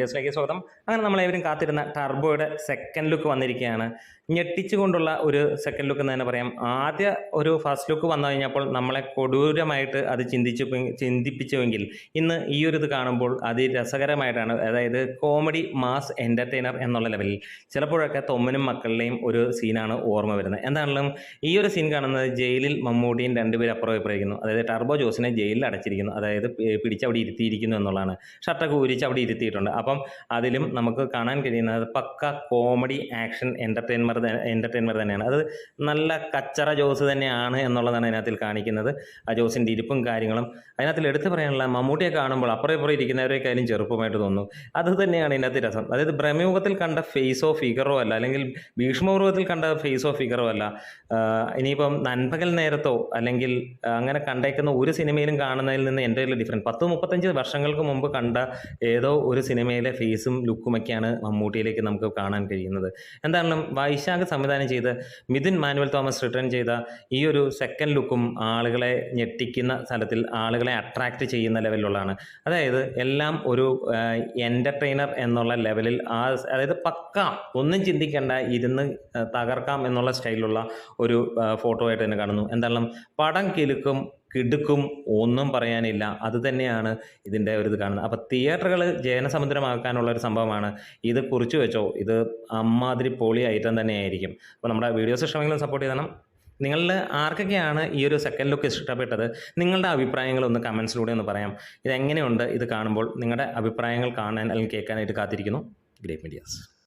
വീഡിയോസിലേക്ക് സ്വാഗതം. അങ്ങനെ നമ്മളേവരും കാത്തിരുന്ന ടർബോയുടെ സെക്കൻഡ് ലുക്ക് വന്നിരിക്കുകയാണ്. ഞെട്ടിച്ചുകൊണ്ടുള്ള ഒരു സെക്കൻഡ് ലുക്ക് എന്ന് തന്നെ പറയാം. ആദ്യ ഒരു ഫസ്റ്റ് ലുക്ക് വന്നു കഴിഞ്ഞപ്പോൾ നമ്മളെ കൊടൂരമായിട്ട് അത് ചിന്തിച്ചു ചിന്തിപ്പിച്ചുവെങ്കിൽ ഇന്ന് ഈ ഒരു ഇത് കാണുമ്പോൾ അതിരസകരമായിട്ടാണ് അതായത് കോമഡി മാസ് എന്റർടൈനർ എന്നുള്ള ലെവലിൽ. ചിലപ്പോഴൊക്കെ തൊമ്മനും മക്കളുടെയും ഒരു സീനാണ് ഓർമ്മ വരുന്നത്. എന്താണെങ്കിലും ഈ ഒരു സീൻ കാണുന്നത് ജയിലിൽ മമ്മൂട്ടിയും രണ്ടുപേരും അപ്പുറം അഭിപ്രായിക്കുന്നു അതായത് ടർബോ ജോസിനെ ജയിലിൽ അടച്ചിരിക്കുന്നു. അതായത് പിടിച്ച് അവിടെ ഇരുത്തിയിരിക്കുന്നു എന്നുള്ളതാണ്. ഷർട്ടൊക്കെ ഊരിച്ച് അവിടെ ഇരുത്തിയിട്ടുണ്ട് അപ്പം അതിലും നമുക്ക് കാണാൻ കഴിയുന്നത് പക്ക കോമഡി ആക്ഷൻ എന്റർടൈൻമർ എന്റർടൈൻമർ തന്നെയാണ്. അത് നല്ല കച്ചറ ജോസ് തന്നെയാണ് എന്നുള്ളതാണ് അതിനകത്തിൽ കാണിക്കുന്നത്. ആ ജോസിന്റെ ഇരിപ്പും കാര്യങ്ങളും. അതിനകത്തിൽ എടുത്തു പറയാനുള്ള മമ്മൂട്ടിയെ കാണുമ്പോൾ അപ്പുറം ഇപ്പുറം ഇരിക്കുന്നവരെക്കാളും ചെറുപ്പമായിട്ട് തോന്നുന്നു അത് തന്നെയാണ് ഇതിനകത്ത് രസം. അതായത് ബ്രഹ്മയുഗത്തിൽ കണ്ട ഫേസോ ഫിഗറോ അല്ല അല്ലെങ്കിൽ ഭീഷ്മപൂർവത്തിൽ കണ്ട ഫേസോ ഫിഗറോ അല്ല ഇനിയിപ്പം നൻപകൽ നേരത്തോ അല്ലെങ്കിൽ അങ്ങനെ കണ്ടേക്കുന്ന ഒരു സിനിമയിലും കാണുന്നതിൽ നിന്ന് എന്റെ ഡിഫറന്റ് പത്ത് മുപ്പത്തഞ്ച് വർഷങ്ങൾക്ക് മുമ്പ് കണ്ട ഏതോ ഒരു സിനിമയിലെ ഫേസും ലുക്കുമൊക്കെയാണ് മമ്മൂട്ടിയിലേക്ക് നമുക്ക് കാണാൻ കഴിയുന്നത്. എന്തായാലും വൈശാഖ് സംവിധാനം ചെയ്ത് മിഥുൻ മാനുവൽ തോമസ് റിട്ടേൺ ചെയ്ത ഈ ഒരു സെക്കൻഡ് ലുക്കും ആളുകളെ ഞെട്ടിക്കുന്ന തലത്തിൽ ആളുകളെ അട്രാക്റ്റ് ചെയ്യുന്ന ലെവലിലുള്ളതാണ് അതായത് എല്ലാം ഒരു എന്റർടൈനർ എന്നുള്ള ലെവലിൽ ആ അതായത് പക്ക ഒന്നും ചിന്തിക്കേണ്ട ഇരുന്ന് തകർക്കാം എന്നുള്ള സ്റ്റൈലുള്ള ഒരു ഫോട്ടോ ആയിട്ട് തന്നെ കാണുന്നു. എന്തായാലും പടം കിലുക്കും കിടുക്കും ഒന്നും പറയാനില്ല. അത് തന്നെയാണ് ഇതിന്റെ ഒരു ഇത് കാണുന്നത്. അപ്പോൾ തിയേറ്ററുകൾ ജനസമുദ്രമാക്കാനുള്ള ഒരു സംഭവമാണ്. ഇത് കുറിച്ച് വെച്ചോ? ഇത് അമ്മാതിരി പൊളി ഐറ്റം തന്നെയായിരിക്കും. അപ്പോൾ നമ്മുടെ വീഡിയോസ് ഇഷ്ടമെങ്കിലും സപ്പോർട്ട് ചെയ്യണം നിങ്ങളിൽ ആർക്കൊക്കെയാണ് ഈ ഒരു സെക്കൻഡ് ലുക്ക് ഇഷ്ടപ്പെട്ടത്? നിങ്ങളുടെ അഭിപ്രായങ്ങൾ ഒന്ന് കമൻസിലൂടെ ഒന്ന് പറയാം. ഇതെങ്ങനെയുണ്ട്? ഇത് കാണുമ്പോൾ നിങ്ങളുടെ അഭിപ്രായങ്ങൾ കാണാൻ അല്ലെങ്കിൽ കേൾക്കാനായിട്ട് കാത്തിരിക്കുന്നു. Great medias